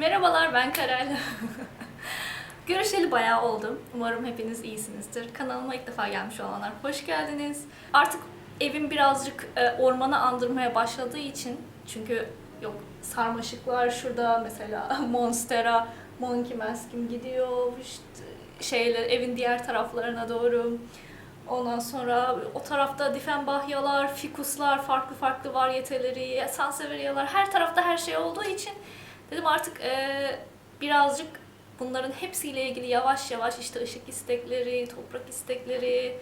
Merhabalar ben Karel. Görüşeli bayağı oldu. Umarım hepiniz iyisinizdir. Kanalıma ilk defa gelmiş olanlar hoş geldiniz. Artık evim birazcık e, ormana andırmaya başladığı için çünkü yok sarmaşıklar şurada mesela Monstera, Monkey Mask'im gidiyor işte şeyler evin diğer taraflarına doğru. Ondan sonra o tarafta Diffenbachyalar, fikuslar, farklı farklı varyeteleri, sanseveriyalar her tarafta her şey olduğu için dedim artık e, birazcık bunların hepsiyle ilgili yavaş yavaş işte ışık istekleri, toprak istekleri,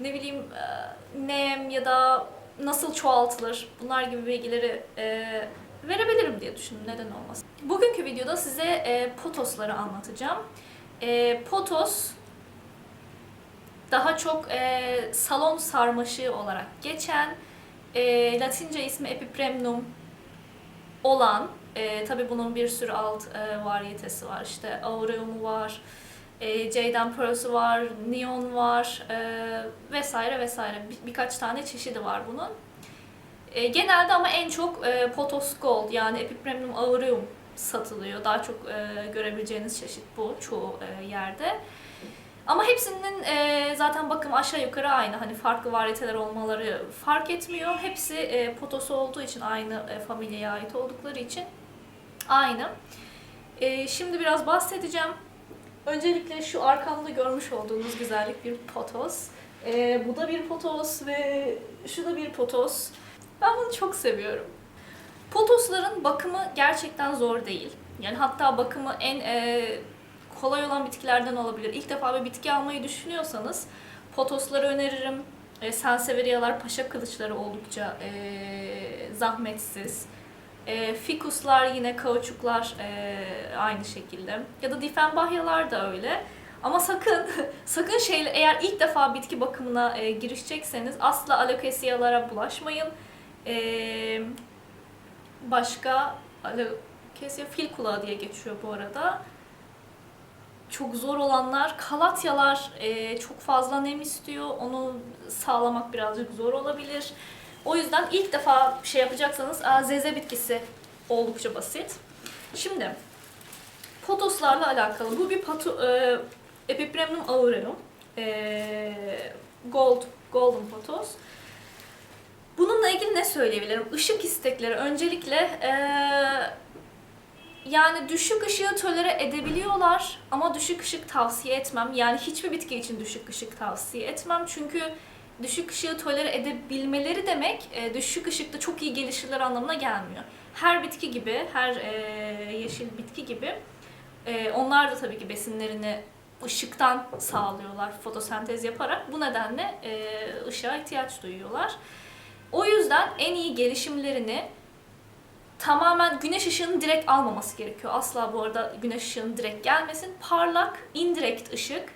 ne bileyim e, nem ya da nasıl çoğaltılır bunlar gibi bilgileri e, verebilirim diye düşündüm. Neden olmasın. Bugünkü videoda size e, potosları anlatacağım. E, potos daha çok e, salon sarmaşığı olarak geçen, e, Latince ismi Epipremnum olan, e, tabi bunun bir sürü alt e, varyetesi var. İşte Aureum'u var, e, Jade Pearls'u var, Neon var e, vesaire vesaire. Bir, birkaç tane çeşidi var bunun. E, genelde ama en çok e, Potos Gold yani Epipremnum aureum satılıyor. Daha çok e, görebileceğiniz çeşit bu çoğu e, yerde. Ama hepsinin e, zaten bakım aşağı yukarı aynı. Hani farklı varyeteler olmaları fark etmiyor. Hepsi e, potosu olduğu için aynı e, familyaya ait oldukları için aynı. E, şimdi biraz bahsedeceğim. Öncelikle şu arkamda görmüş olduğunuz güzellik bir potos. E, bu da bir potos ve şu da bir potos. Ben bunu çok seviyorum. Potosların bakımı gerçekten zor değil. Yani hatta bakımı en e, kolay olan bitkilerden olabilir. İlk defa bir bitki almayı düşünüyorsanız potosları öneririm. E, Sanseveriyalar, paşa kılıçları oldukça e, zahmetsiz. E, fikuslar yine kauçuklar e, aynı şekilde. Ya da difenbahyalar da öyle. Ama sakın, sakın şeyle eğer ilk defa bitki bakımına e, girişecekseniz asla alokesiyalara bulaşmayın. E, başka alokesiya fil kulağı diye geçiyor bu arada çok zor olanlar kalatyalar e, çok fazla nem istiyor. Onu sağlamak birazcık zor olabilir. O yüzden ilk defa şey yapacaksanız aa, zeze bitkisi oldukça basit. Şimdi potoslarla alakalı. Bu bir patu, e, Epipremnum aureum. E, gold, golden potos. Bununla ilgili ne söyleyebilirim? Işık istekleri öncelikle e, yani düşük ışığı tolere edebiliyorlar ama düşük ışık tavsiye etmem. Yani hiçbir bitki için düşük ışık tavsiye etmem. Çünkü düşük ışığı tolere edebilmeleri demek e, düşük ışıkta çok iyi gelişirler anlamına gelmiyor. Her bitki gibi, her e, yeşil bitki gibi e, onlar da tabii ki besinlerini ışıktan sağlıyorlar fotosentez yaparak. Bu nedenle e, ışığa ihtiyaç duyuyorlar. O yüzden en iyi gelişimlerini tamamen güneş ışığını direkt almaması gerekiyor. Asla bu arada güneş ışığının direkt gelmesin. Parlak, indirekt ışık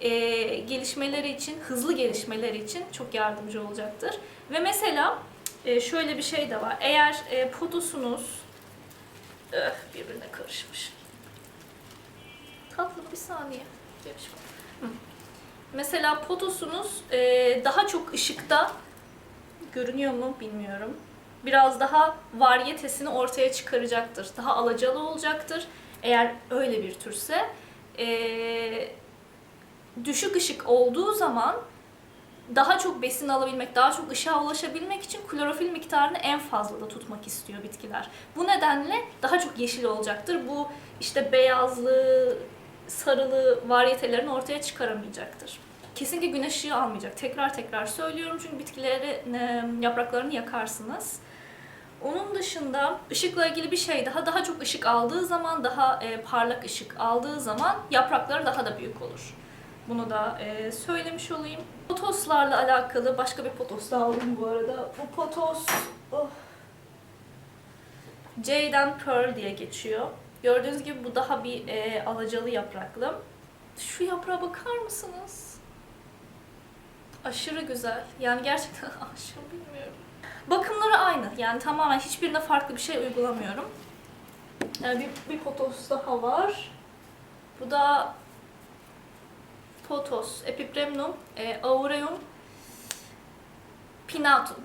e, gelişmeleri için, hızlı gelişmeleri için çok yardımcı olacaktır. Ve mesela e, şöyle bir şey de var. Eğer e, potosunuz öh, birbirine karışmış. Tatlı bir saniye. Demiş. Mesela potosunuz e, daha çok ışıkta görünüyor mu bilmiyorum biraz daha varyetesini ortaya çıkaracaktır. Daha alacalı olacaktır. Eğer öyle bir türse. Ee, düşük ışık olduğu zaman daha çok besin alabilmek, daha çok ışığa ulaşabilmek için klorofil miktarını en fazla da tutmak istiyor bitkiler. Bu nedenle daha çok yeşil olacaktır. Bu işte beyazlı, sarılı varyetelerini ortaya çıkaramayacaktır. Kesinlikle güneş ışığı almayacak. Tekrar tekrar söylüyorum çünkü bitkileri yapraklarını yakarsınız. Onun dışında ışıkla ilgili bir şey daha daha çok ışık aldığı zaman daha e, parlak ışık aldığı zaman yaprakları daha da büyük olur. Bunu da e, söylemiş olayım. Potoslarla alakalı başka bir potos daha aldım bu arada. Bu potos oh. Jade'den Pearl diye geçiyor. Gördüğünüz gibi bu daha bir e, alacalı yapraklı. Şu yaprağa bakar mısınız? Aşırı güzel. Yani gerçekten aşırı bilmiyorum. Bakımları aynı. Yani tamamen hiçbirine farklı bir şey uygulamıyorum. Yani bir, bir potos daha var. Bu da potos, epipremnum, e, aureum, pinatum.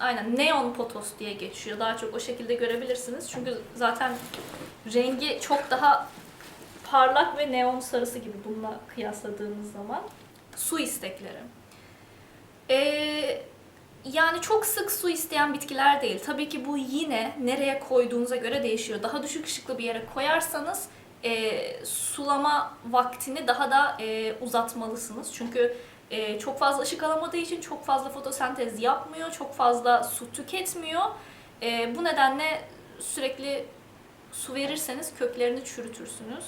aynen neon potos diye geçiyor. Daha çok o şekilde görebilirsiniz. Çünkü zaten rengi çok daha parlak ve neon sarısı gibi bununla kıyasladığınız zaman. Su istekleri. Ee, yani çok sık su isteyen bitkiler değil. Tabii ki bu yine nereye koyduğunuza göre değişiyor. Daha düşük ışıklı bir yere koyarsanız e, sulama vaktini daha da e, uzatmalısınız. Çünkü e, çok fazla ışık alamadığı için çok fazla fotosentez yapmıyor, çok fazla su tüketmiyor. E, bu nedenle sürekli su verirseniz köklerini çürütürsünüz.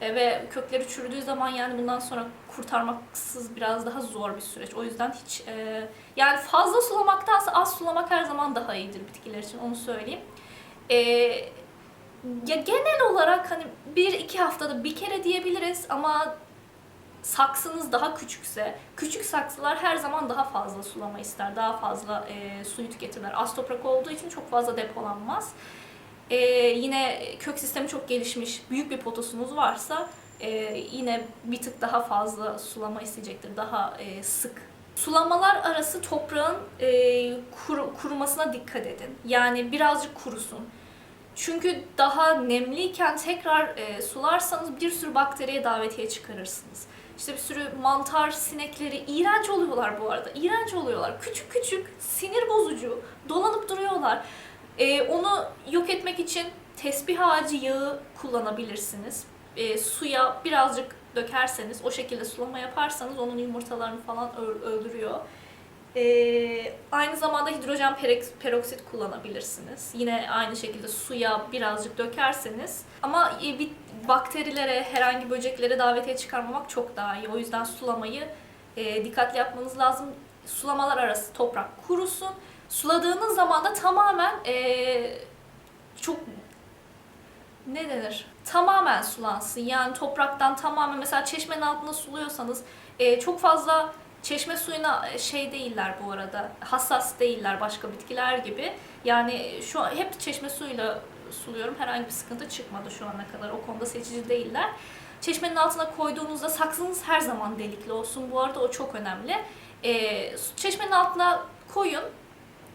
E, ve kökleri çürüdüğü zaman yani bundan sonra kurtarmaksız biraz daha zor bir süreç. O yüzden hiç e, yani fazla sulamaktansa az sulamak her zaman daha iyidir bitkiler için onu söyleyeyim. E, ya genel olarak hani bir iki haftada bir kere diyebiliriz ama saksınız daha küçükse, küçük saksılar her zaman daha fazla sulama ister, daha fazla e, suyu tüketirler. Az toprak olduğu için çok fazla depolanmaz. E, yine kök sistemi çok gelişmiş, büyük bir potosunuz varsa e, yine bir tık daha fazla sulama isteyecektir, daha e, sık. Sulamalar arası toprağın e, kuru- kurumasına dikkat edin. Yani birazcık kurusun. Çünkü daha nemliyken tekrar e, sularsanız bir sürü bakteriye davetiye çıkarırsınız. İşte bir sürü mantar, sinekleri iğrenç oluyorlar bu arada. İğrenç oluyorlar. Küçük küçük, sinir bozucu, dolanıp duruyorlar. E, onu yok etmek için tesbih ağacı yağı kullanabilirsiniz. E, suya birazcık dökerseniz, o şekilde sulama yaparsanız onun yumurtalarını falan öldürüyor. Ee, aynı zamanda hidrojen peroksit kullanabilirsiniz. Yine aynı şekilde suya birazcık dökerseniz ama e, bir bakterilere, herhangi böceklere davetiye çıkarmamak çok daha iyi. O yüzden sulamayı e, dikkatli yapmanız lazım. Sulamalar arası toprak kurusun. Suladığınız zaman da tamamen e, çok ne denir? Tamamen sulansın. Yani topraktan tamamen mesela çeşmenin altında suluyorsanız e, çok fazla çeşme suyuna e, şey değiller bu arada. Hassas değiller başka bitkiler gibi. Yani şu an hep çeşme suyuyla suluyorum. Herhangi bir sıkıntı çıkmadı şu ana kadar. O konuda seçici değiller. Çeşmenin altına koyduğunuzda saksınız her zaman delikli olsun. Bu arada o çok önemli. E, çeşmenin altına koyun.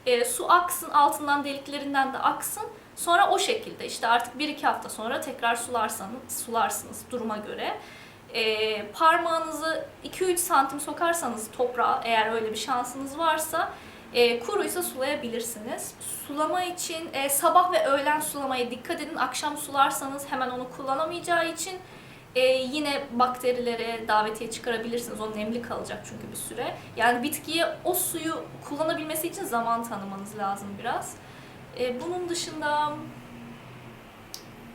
E, su aksın, altından deliklerinden de aksın. Sonra o şekilde işte artık 1-2 hafta sonra tekrar sularsanız, sularsınız duruma göre. E, parmağınızı 2-3 santim sokarsanız toprağa eğer öyle bir şansınız varsa e, kuruysa sulayabilirsiniz. Sulama için e, sabah ve öğlen sulamaya dikkat edin. Akşam sularsanız hemen onu kullanamayacağı için e, yine bakterilere davetiye çıkarabilirsiniz. O nemli kalacak çünkü bir süre. Yani bitkiye o suyu kullanabilmesi için zaman tanımanız lazım biraz. E, bunun dışında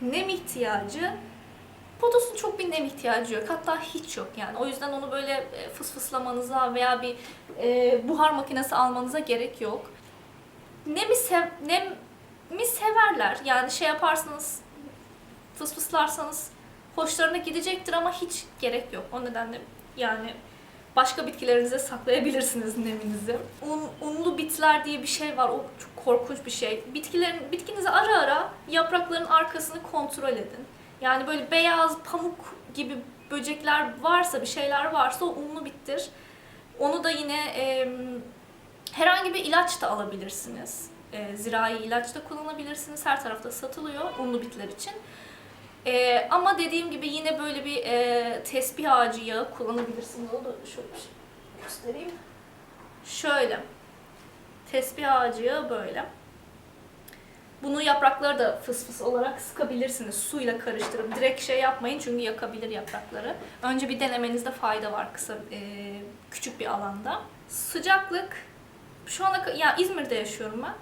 nem ihtiyacı Potosun çok bir nem ihtiyacı yok. Hatta hiç yok yani. O yüzden onu böyle e, fısfıslamanıza veya bir e, buhar makinesi almanıza gerek yok. Nemi, sev, nemi severler. Yani şey yaparsanız, fısfıslarsanız hoşlarına gidecektir ama hiç gerek yok. O nedenle yani başka bitkilerinize saklayabilirsiniz neminizi. Un, unlu bitler diye bir şey var. O çok korkunç bir şey. Bitkilerin bitkinizi ara ara yaprakların arkasını kontrol edin. Yani böyle beyaz pamuk gibi böcekler varsa, bir şeyler varsa o unlu bittir. Onu da yine e, herhangi bir ilaç da alabilirsiniz. E, zirai ilaç da kullanabilirsiniz. Her tarafta satılıyor unlu bitler için. E, ama dediğim gibi yine böyle bir e, tesbih ağacı yağı kullanabilirsiniz. Onu da şöyle bir şey göstereyim. Şöyle. Tesbih ağacı yağı böyle. Bunu yaprakları da fıs fıs olarak sıkabilirsiniz. Suyla karıştırıp direkt şey yapmayın çünkü yakabilir yaprakları. Önce bir denemenizde fayda var kısa e, küçük bir alanda. Sıcaklık şu ana ya İzmir'de yaşıyorum ben.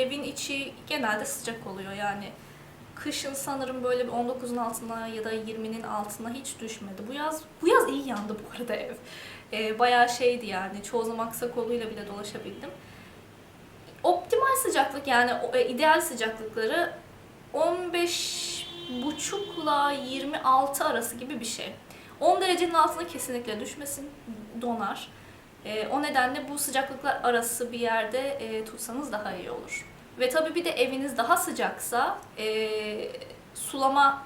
Evin içi genelde sıcak oluyor yani. Kışın sanırım böyle bir 19'un altına ya da 20'nin altına hiç düşmedi. Bu yaz bu yaz iyi yandı bu arada ev. E, bayağı şeydi yani. Çoğu zaman kısa koluyla bile dolaşabildim optimal sıcaklık yani e, ideal sıcaklıkları 15 buçukla 26 arası gibi bir şey. 10 derecenin altına kesinlikle düşmesin, donar. E, o nedenle bu sıcaklıklar arası bir yerde e, tutsanız daha iyi olur. Ve tabii bir de eviniz daha sıcaksa e, sulama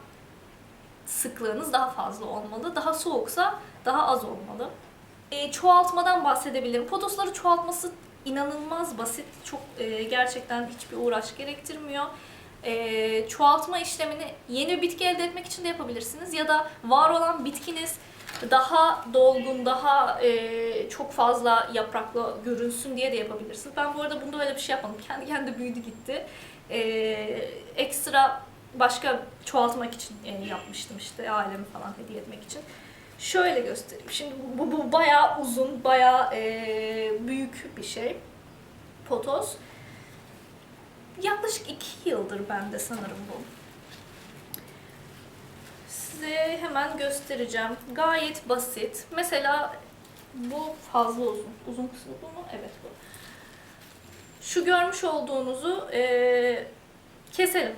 sıklığınız daha fazla olmalı. Daha soğuksa daha az olmalı. E, çoğaltmadan bahsedebilirim. Potosları çoğaltması inanılmaz basit. Çok e, gerçekten hiçbir uğraş gerektirmiyor. E, çoğaltma işlemini yeni bir bitki elde etmek için de yapabilirsiniz. Ya da var olan bitkiniz daha dolgun, daha e, çok fazla yapraklı görünsün diye de yapabilirsiniz. Ben bu arada bunda öyle bir şey yapmadım. Kendi kendine büyüdü gitti. E, ekstra başka çoğaltmak için e, yapmıştım işte ailemi falan hediye etmek için. Şöyle göstereyim. Şimdi bu, bu bayağı uzun, bayağı e, büyük bir şey. Potos. Yaklaşık iki yıldır bende sanırım bu. Size hemen göstereceğim. Gayet basit. Mesela bu fazla uzun. Uzun kısmı bu mu? Evet bu. Şu görmüş olduğunuzu e, keselim.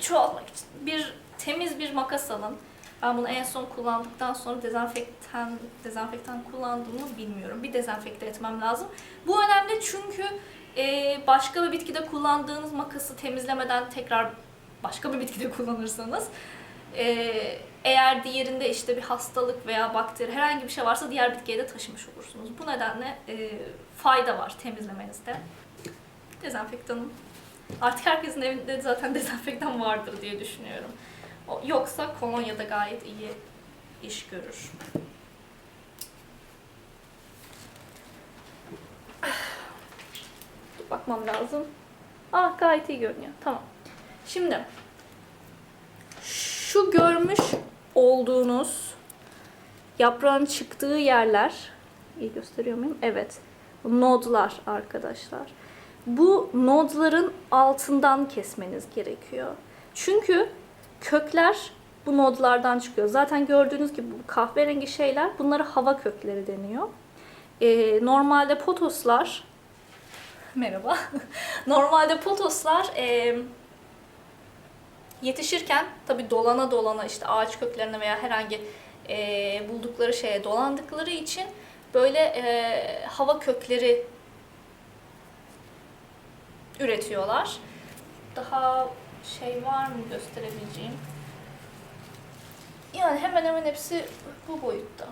Çoğaltmak için bir temiz bir makas alın. Ben bunu en son kullandıktan sonra dezenfektan dezenfektan kullandığımı bilmiyorum. Bir dezenfekte etmem lazım. Bu önemli çünkü e, başka bir bitkide kullandığınız makası temizlemeden tekrar başka bir bitkide kullanırsanız e, eğer diğerinde işte bir hastalık veya bakteri herhangi bir şey varsa diğer bitkiye de taşımış olursunuz. Bu nedenle e, fayda var temizlemenizde. Dezenfektanım. Artık herkesin evinde zaten dezenfektan vardır diye düşünüyorum. Yoksa kolonya da gayet iyi iş görür. Bakmam lazım. Ah gayet iyi görünüyor. Tamam. Şimdi şu görmüş olduğunuz yaprağın çıktığı yerler iyi gösteriyor muyum? Evet. Nodlar arkadaşlar. Bu nodların altından kesmeniz gerekiyor. Çünkü kökler bu nodlardan çıkıyor. Zaten gördüğünüz gibi bu kahverengi şeyler bunlara hava kökleri deniyor. Ee, normalde potoslar merhaba. normalde potoslar e, yetişirken tabi dolana dolana işte ağaç köklerine veya herhangi e, buldukları şeye dolandıkları için böyle e, hava kökleri üretiyorlar. Daha şey var mı gösterebileceğim? Yani hemen hemen hepsi bu boyutta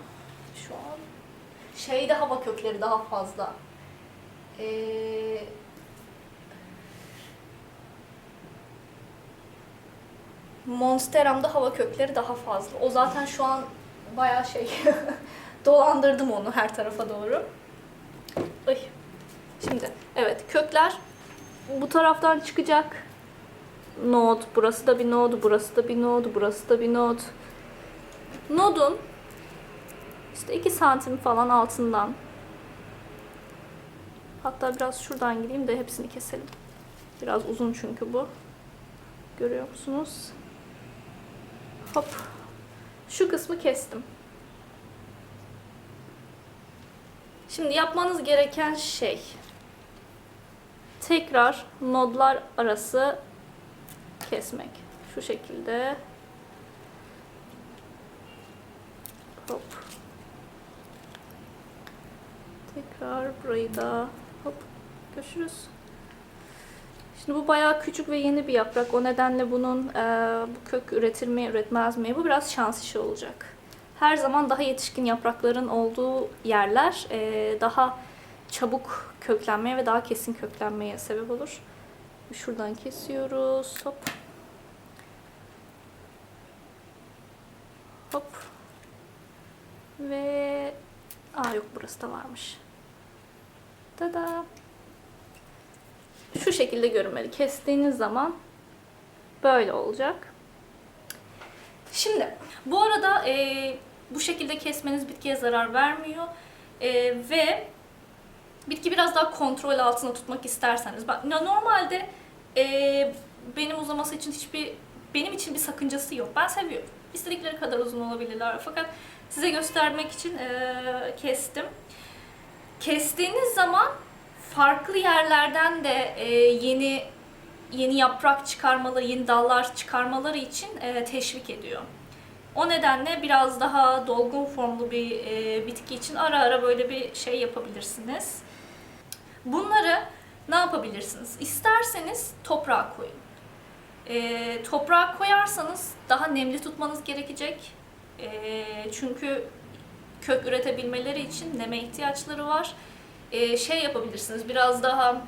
şu an. Şeyde hava kökleri daha fazla. Ee, Monsteram'da hava kökleri daha fazla. O zaten şu an bayağı şey dolandırdım onu her tarafa doğru. Ay. Şimdi evet kökler bu taraftan çıkacak. Node, burası da bir node, burası da bir node, burası da bir node. Nodun işte 2 santim falan altından hatta biraz şuradan gideyim de hepsini keselim. Biraz uzun çünkü bu. Görüyor musunuz? Hop. Şu kısmı kestim. Şimdi yapmanız gereken şey tekrar nodlar arası kesmek. Şu şekilde. Hop. Tekrar burayı da hop. Görüşürüz. Şimdi bu bayağı küçük ve yeni bir yaprak. O nedenle bunun e, bu kök üretir mi, üretmez mi? Bu biraz şans işi olacak. Her zaman daha yetişkin yaprakların olduğu yerler e, daha çabuk köklenmeye ve daha kesin köklenmeye sebep olur. Şuradan kesiyoruz. Hop. Hop. Ve aa yok burası da varmış. Tada. Şu şekilde görünmeli. Kestiğiniz zaman böyle olacak. Şimdi bu arada e, bu şekilde kesmeniz bitkiye zarar vermiyor. E, ve bitki biraz daha kontrol altında tutmak isterseniz. Ya normalde e, benim uzaması için hiçbir benim için bir sakıncası yok. Ben seviyorum. İstedikleri kadar uzun olabilirler. Fakat size göstermek için e, kestim. Kestiğiniz zaman farklı yerlerden de e, yeni yeni yaprak çıkarmaları, yeni dallar çıkarmaları için e, teşvik ediyor. O nedenle biraz daha dolgun formlu bir e, bitki için ara ara böyle bir şey yapabilirsiniz. Bunları ne yapabilirsiniz? İsterseniz toprağa koyun. E, toprağa koyarsanız daha nemli tutmanız gerekecek. E, çünkü kök üretebilmeleri için neme ihtiyaçları var. E, şey yapabilirsiniz biraz daha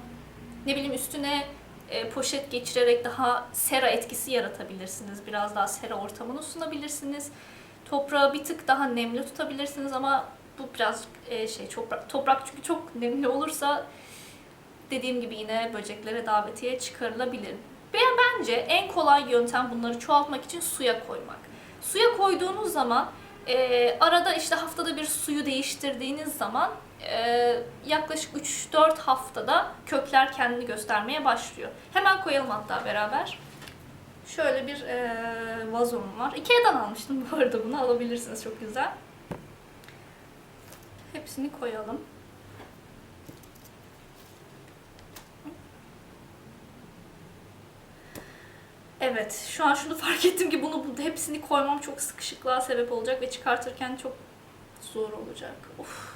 ne bileyim üstüne e, poşet geçirerek daha sera etkisi yaratabilirsiniz. Biraz daha sera ortamını sunabilirsiniz. Toprağı bir tık daha nemli tutabilirsiniz ama bu biraz e, şey toprak, toprak çünkü çok nemli olursa dediğim gibi yine böceklere davetiye çıkarılabilir. Ve bence en kolay yöntem bunları çoğaltmak için suya koymak. Suya koyduğunuz zaman e, arada işte haftada bir suyu değiştirdiğiniz zaman e, yaklaşık 3-4 haftada kökler kendini göstermeye başlıyor. Hemen koyalım hatta beraber. Şöyle bir e, vazom var. Ikea'dan almıştım bu arada bunu alabilirsiniz çok güzel. Hepsini koyalım. Evet, şu an şunu fark ettim ki bunu bu- hepsini koymam çok sıkışıklığa sebep olacak ve çıkartırken çok zor olacak. Of,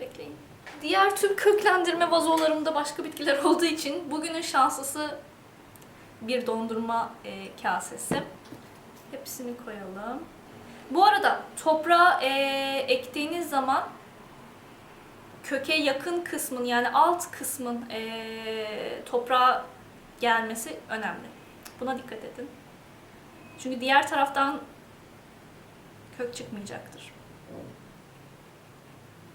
bekleyin. Diğer tüm köklendirme vazolarımda başka bitkiler olduğu için bugünün şanslısı bir dondurma e, kasesi. Hepsini koyalım. Bu arada toprağa e, ektiğiniz zaman köke yakın kısmın yani alt kısmın e, toprağa gelmesi önemli. Buna dikkat edin. Çünkü diğer taraftan kök çıkmayacaktır.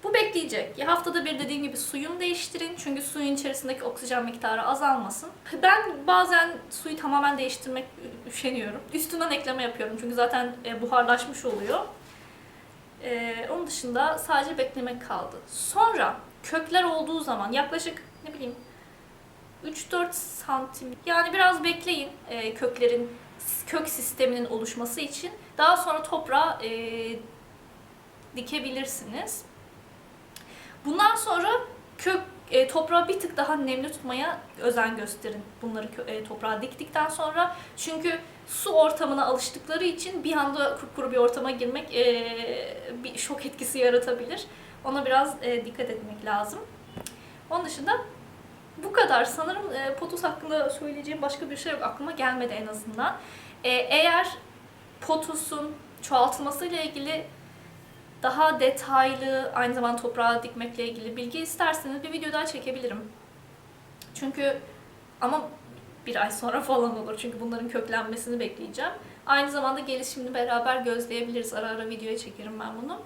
Bu bekleyecek. Ya haftada bir dediğim gibi suyunu değiştirin. Çünkü suyun içerisindeki oksijen miktarı azalmasın. Ben bazen suyu tamamen değiştirmek üşeniyorum. Üstünden ekleme yapıyorum. Çünkü zaten e, buharlaşmış oluyor. E, onun dışında sadece beklemek kaldı. Sonra kökler olduğu zaman yaklaşık ne bileyim 3-4 santim yani biraz bekleyin e, köklerin kök sisteminin oluşması için. Daha sonra toprağa e, dikebilirsiniz. Bundan sonra kök e, toprağı bir tık daha nemli tutmaya özen gösterin. Bunları e, toprağa diktikten sonra çünkü su ortamına alıştıkları için bir anda kupkuru bir ortama girmek e, bir şok etkisi yaratabilir. Ona biraz e, dikkat etmek lazım. Onun dışında bu kadar. Sanırım e, potus hakkında söyleyeceğim başka bir şey yok. Aklıma gelmedi en azından. E, eğer potusun çoğaltılmasıyla ilgili daha detaylı, aynı zamanda toprağa dikmekle ilgili bilgi isterseniz bir video daha çekebilirim. Çünkü ama bir ay sonra falan olur. Çünkü bunların köklenmesini bekleyeceğim. Aynı zamanda gelişimini beraber gözleyebiliriz. Ara ara videoya çekerim ben bunu.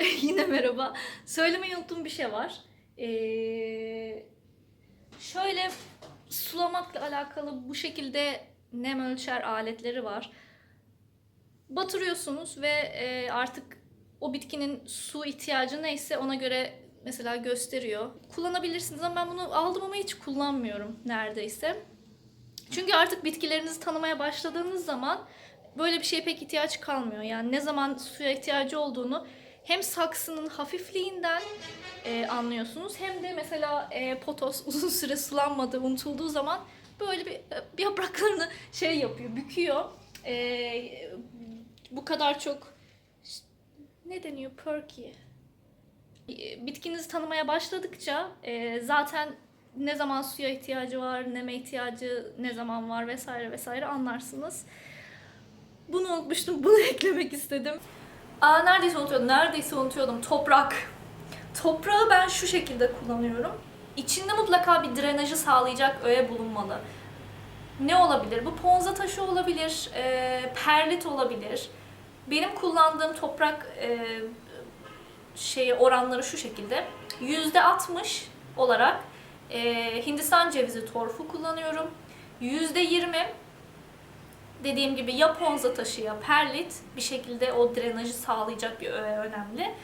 Yine merhaba. Söylemeyi unuttuğum bir şey var. Ee, şöyle sulamakla alakalı bu şekilde nem ölçer aletleri var. Batırıyorsunuz ve e, artık o bitkinin su ihtiyacı neyse ona göre mesela gösteriyor. Kullanabilirsiniz ama ben bunu aldım ama hiç kullanmıyorum neredeyse. Çünkü artık bitkilerinizi tanımaya başladığınız zaman böyle bir şeye pek ihtiyaç kalmıyor. Yani ne zaman suya ihtiyacı olduğunu hem saksının hafifliğinden e, anlıyorsunuz hem de mesela e, potos uzun süre sulanmadığı, unutulduğu zaman böyle bir, bir yapraklarını şey yapıyor, büküyor. E, bu kadar çok ne deniyor perky? E, Bitkinizi tanımaya başladıkça e, zaten ne zaman suya ihtiyacı var, neme ihtiyacı ne zaman var vesaire vesaire anlarsınız. Bunu unutmuştum, bunu eklemek istedim. Aa neredeyse unutuyordum, neredeyse unutuyordum. Toprak. Toprağı ben şu şekilde kullanıyorum. İçinde mutlaka bir drenajı sağlayacak öğe bulunmalı. Ne olabilir? Bu ponza taşı olabilir, e, perlit olabilir. Benim kullandığım toprak e, şeyi oranları şu şekilde. Yüzde 60 olarak e, Hindistan cevizi torfu kullanıyorum. Yüzde 20 dediğim gibi ya ponza taşı ya perlit bir şekilde o drenajı sağlayacak bir öğe önemli.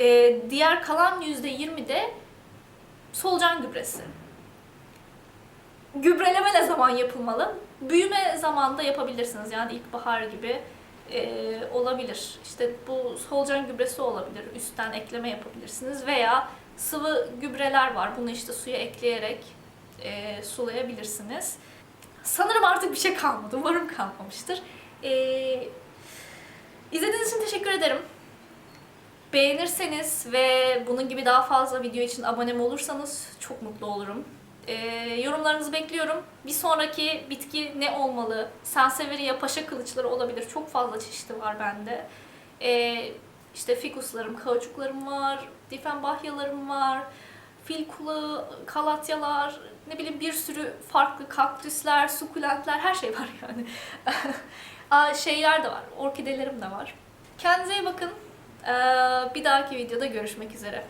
E, diğer kalan yüzde 20 de solucan gübresi. Gübreleme ne zaman yapılmalı? Büyüme zamanında yapabilirsiniz. Yani ilkbahar gibi e, olabilir. İşte bu solucan gübresi olabilir. Üstten ekleme yapabilirsiniz. Veya sıvı gübreler var. Bunu işte suya ekleyerek e, sulayabilirsiniz. Sanırım artık bir şey kalmadı. Umarım kalmamıştır. E, izlediğiniz için teşekkür ederim. Beğenirseniz ve bunun gibi daha fazla video için abonem olursanız çok mutlu olurum. Ee, yorumlarınızı bekliyorum. Bir sonraki bitki ne olmalı? Sansevieria paşa kılıçları olabilir. Çok fazla çeşidi var bende. Ee, İşte fikuslarım, kauçuklarım var, difenbahyalarım var, fil kulağı, kalatyalar, ne bileyim bir sürü farklı kaktüsler, sukulentler, her şey var yani. Şeyler de var, orkidelerim de var. Kendinize iyi bakın. Ee, bir dahaki videoda görüşmek üzere.